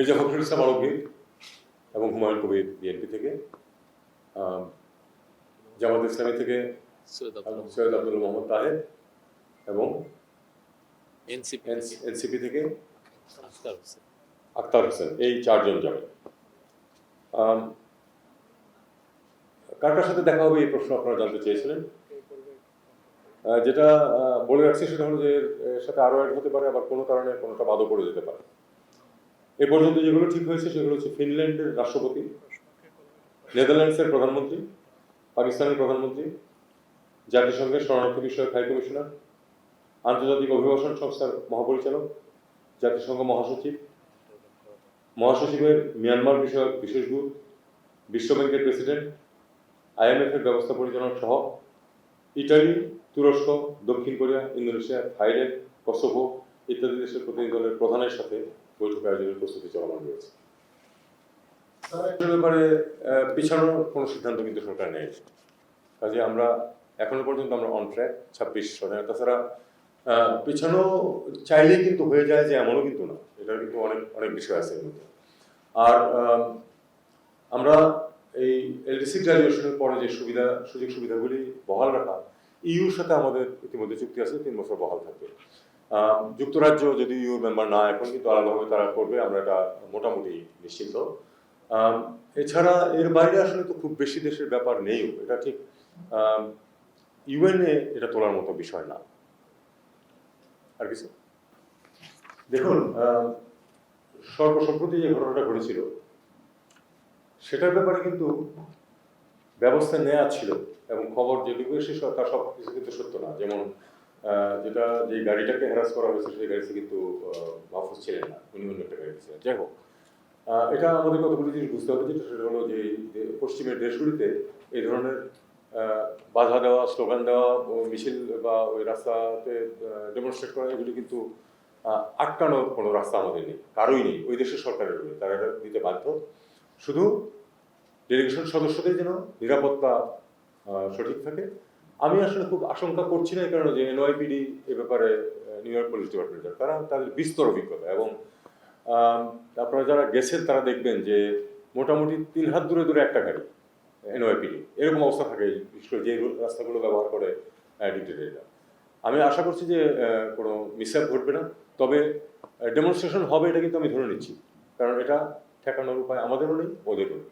মির্জা ফখরুল ইসলাম আলমগীর এবং হুমায়ুন কবির বিএনপি থেকে জামাত ইসলামী থেকে সৈয়দ আব্দুল মোহাম্মদ তাহের এবং এনসিপি থেকে। আক্তার হোসেন। এই চারজন যাবে। আম, কার কার সাথে দেখা হবে এই প্রশ্ন আপনারা জানতে চেয়েছিলেন? যেটা বলে রাখছি সেটা হলো যে সাথে আরও অ্যাড হতে পারে আবার কোনো কারণে কোনোটা বাদও পড়ে যেতে পারে। এ পর্যন্ত যেগুলো ঠিক হয়েছে, সেগুলো হচ্ছে ফিনল্যান্ডের রাষ্ট্রপতি, নেদারল্যান্ডসের প্রধানমন্ত্রী, পাকিস্তানের প্রধানমন্ত্রী, জাতিসংঘের শরণার্থী বিষয়ক হাই কমিশনার, আন্তর্জাতিক অভিবাসন সংস্থার মহাপরিচালক, জাতিসংঘ মহাসচিব, মহাসচিবের মিয়ানমার বিষয়ক বিশেষ দূত বিশ্বব্যাংকের প্রেসিডেন্ট, আইএমএফ এর ব্যবস্থা পরিচালক সহ ইটালি, তুরস্ক, দক্ষিণ কোরিয়া, ইন্দোনেশিয়া, থাইল্যান্ড, কসোভো ইত্যাদি দেশের প্রতিনিধি দলের প্রধানের সাথে বৈঠক আয়োজনের প্রস্তুতি চলমান রয়েছে। ব্যাপারে পিছানোর কোনো সিদ্ধান্ত কিন্তু সরকার নেয়নি। কাজে আমরা এখনও পর্যন্ত আমরা অন ট্র্যাক ছাব্বিশ সনে তাছাড়া পিছানো চাইলেই কিন্তু হয়ে যায় যে এমনও কিন্তু না। এটার কিন্তু অনেক অনেক বিষয় আছে এর মধ্যে। আর আম, আমরা এই এলডিসি গ্রাজুয়েশনের পরে যে সুবিধা সুযোগ সুবিধাগুলি বহাল রাখা ইউর সাথে আমাদের ইতিমধ্যে চুক্তি আছে তিন বছর বহাল থাকবে। যুক্তরাজ্য যদি ইউ মেম্বার না এখন কিন্তু আলাদাভাবে তারা করবে আমরা এটা মোটামুটি নিশ্চিন্ত। আম, এছাড়া এর বাইরে আসলে তো খুব বেশি দেশের ব্যাপার নেই এটা ঠিক। ইউএনএ এটা তোলার মতো বিষয় না। আর কিছু? দেখুন আহ, সর্ব সম্প্রতি যে ঘটনাটা ঘটেছিল সেটার ব্যাপারে কিন্তু ব্যবস্থা নেওয়া ছিল এবং খবর যেটুকু এসে তার সব কিছু কিন্তু সত্য না। যেমন যেটা যে গাড়িটাকে হ্যারাস করা হয়েছে, সেই গাড়িতে কিন্তু মাহফুজ ছিলেন না। উনি অন্য একটা গাড়িতে ছিলেন। যাই হোক এটা আমাদের কতগুলি জিনিস বুঝতে হবে, যেটা সেটা হলো যে পশ্চিমের দেশগুলিতে এই ধরনের বাধা দেওয়া, স্লোগান দেওয়া, মিছিল বা ওই রাস্তাতে ডেমনস্ট্রেট করা, এগুলি কিন্তু আটকানোর কোনো রাস্তা আমাদের নেই, কারোই নেই, ওই দেশের সরকারের নেই, তারা এটা দিতে বাধ্য। শুধু ডেলিগেশন সদস্যদের যেন নিরাপত্তা সঠিক থাকে আমি আসলে খুব আশঙ্কা করছি না কারণে যে এনওয়াইপিডি এ ব্যাপারে নিউ ইয়র্ক পুলিশ ডিপার্টমেন্ট তারা তাদের বিস্তর অভিজ্ঞতা এবং আপনারা যারা গেছেন তারা দেখবেন যে মোটামুটি তিন হাত দূরে দূরে একটা গাড়ি এনওয়াইপিডি এরকম অবস্থা থাকে বিশেষ যে রাস্তাগুলো ব্যবহার করে ডিটেলরা আমি আশা করছি যে কোনো মিসঅ্যাপ ঘটবে না, তবে ডেমনস্ট্রেশন হবে এটা কিন্তু আমি ধরে নিচ্ছি, কারণ এটা ঠেকানোর উপায় আমাদেরও নেই, ওদেরও নেই।